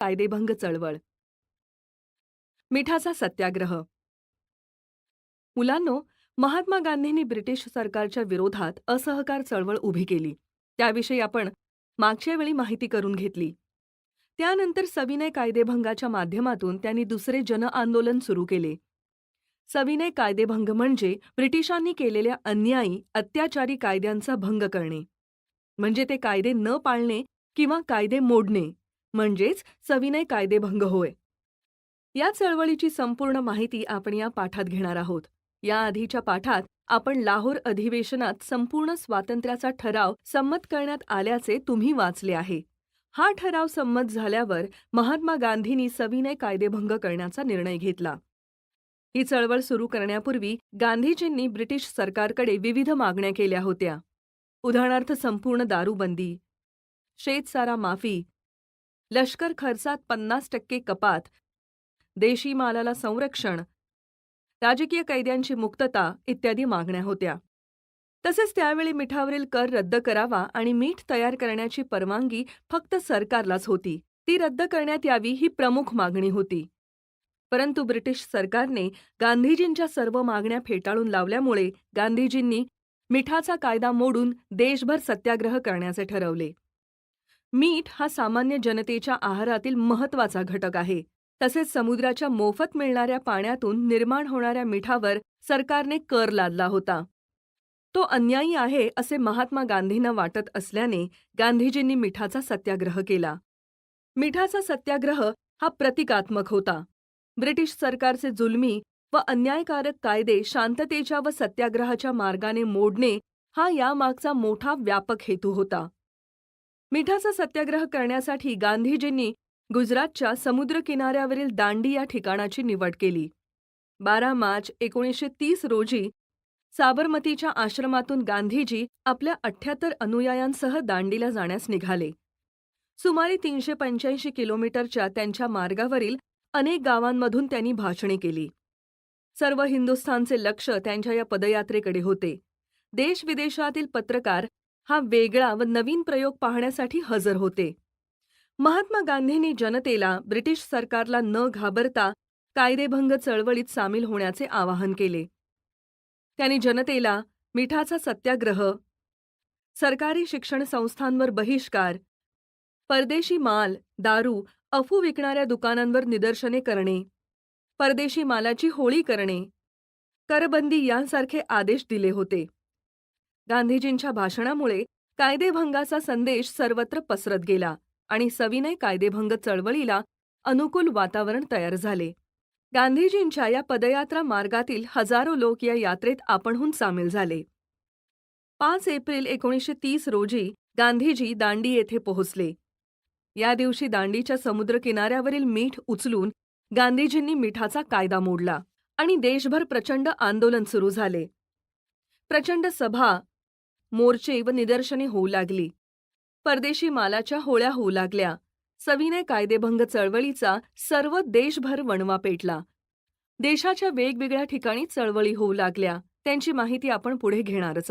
कायदेभंग चळवळ. मिठाचा सत्याग्रह. मुलांनो महात्मा गांधींनी ब्रिटिश सरकारच्या विरोधात असहकार चळवळ उभी केली. त्याविषयी आपण मागच्या वेळी माहिती करून घेतली. त्यानंतर सविनय कायदेभंगाच्या माध्यमातून त्यांनी दुसरे जन आंदोलन सुरू केले. सविनय कायदेभंग म्हणजे ब्रिटिशांनी केलेल्या अन्यायी अत्याचारी कायद्यांचा भंग करणे. म्हणजे ते कायदे न पाळणे किंवा कायदे मोडणे. म्हणजेच सविनय कायदेभंग होय. या चळवळीची संपूर्ण माहिती आपण या पाठात घेणार आहोत. या आधीच्या पाठात आपण लाहोर अधिवेशनात संपूर्ण स्वातंत्र्याचा ठराव संमत करण्यात आल्याचे तुम्ही वाचले आहे. हा ठराव संमत झाल्यावर महात्मा गांधींनी सविनय कायदेभंग करण्याचा निर्णय घेतला. ही चळवळ सुरू करण्यापूर्वी गांधीजींनी ब्रिटिश सरकारकडे विविध मागण्या केल्या होत्या. उदाहरणार्थ संपूर्ण दारूबंदी शेतसारा माफी लष्कर खर्चात पन्नास टक्के कपात. देशी मालाला संरक्षण. राजकीय कैद्यांची मुक्तता इत्यादी मागण्या होत्या. तसेच त्यावेळी मिठावरील कर रद्द करावा आणि मीठ तयार करण्याची परवानगी फक्त सरकारलाच होती. ती रद्द करण्यात यावी ही प्रमुख मागणी होती. परंतु ब्रिटिश सरकारने गांधीजींच्या सर्व मागण्या फेटाळून लावल्यामुळे गांधीजींनी मिठाचा कायदा मोडून देशभर सत्याग्रह करण्याचे ठरवले. मीठ हा सामान्य जनतेच्या आहारातील महत्त्वाचा घटक आहे. तसेच समुद्राच्या मोफत मिळणाऱ्या पाण्यातून निर्माण होणाऱ्या मिठावर सरकारने कर लादला होता. तो अन्यायी आहे असे महात्मा गांधींना वाटत असल्याने गांधीजींनी मिठाचा सत्याग्रह केला. मिठाचा सत्याग्रह हा प्रतिकात्मक होता. ब्रिटिश सरकारचे जुलमी व अन्यायकारक कायदे शांततेच्या व सत्याग्रहाच्या मार्गाने मोडणे हा यामागचा मोठा व्यापक हेतू होता. मिठाचा सत्याग्रह करण्यासाठी गांधीजींनी गुजरातच्या समुद्रकिनाऱ्यावरील दांडी या ठिकाणाची निवड केली. बारा मार्च एकोणीसशे तीस रोजी साबरमतीच्या आश्रमातून गांधीजी आपल्या अठ्ठ्याहत्तर अनुयायांसह दांडीला जाण्यास निघाले. सुमारे तीनशे पंच्याऐंशी किलोमीटरच्या त्यांच्या मार्गावरील अनेक गावांमधून त्यांनी भाषणे केली. सर्व हिंदुस्थानचे लक्ष त्यांच्या या पदयात्रेकडे होते. देश विदेशातील पत्रकार हा वेगळा व नवीन प्रयोग पाहण्यासाठी हजर होते. महात्मा गांधींनी जनतेला ब्रिटिश सरकारला न घाबरता कायदेभंग चळवळीत सामील होण्याचे आवाहन केले. त्यांनी जनतेला मिठाचा सत्याग्रह सरकारी शिक्षण संस्थांवर बहिष्कार परदेशी माल दारू अफू विकणाऱ्या दुकानांवर निदर्शने करणे परदेशी मालाची होळी करणे करबंदी यांसारखे आदेश दिले होते. गांधीजींच्या भाषणामुळे कायदेभंगाचा संदेश सर्वत्र पसरत गेला आणि सविनय कायदेभंग चळवळीला अनुकूल वातावरण तयार झाले. गांधीजींच्या या पदयात्रा मार्गातील हजारो लोक या यात्रेत आपणहून सामील झाले. पाच एप्रिल एकोणीसशे तीस रोजी गांधीजी दांडी येथे पोहोचले. या दिवशी दांडीच्या समुद्रकिनाऱ्यावरील मीठ उचलून गांधीजींनी मिठाचा कायदा मोडला आणि देशभर प्रचंड आंदोलन सुरू झाले. प्रचंड सभा मोर्चे व निदर्शने होऊ लागली. परदेशी मालाच्या होळ्या होऊ लागल्या. सविनय कायदेभंग चळवळीचा सर्व देशभर वणवा पेटला. देशाच्या वेगवेगळ्या ठिकाणी चळवळी होऊ लागल्या. त्यांची माहिती आपण पुढे घेणारच.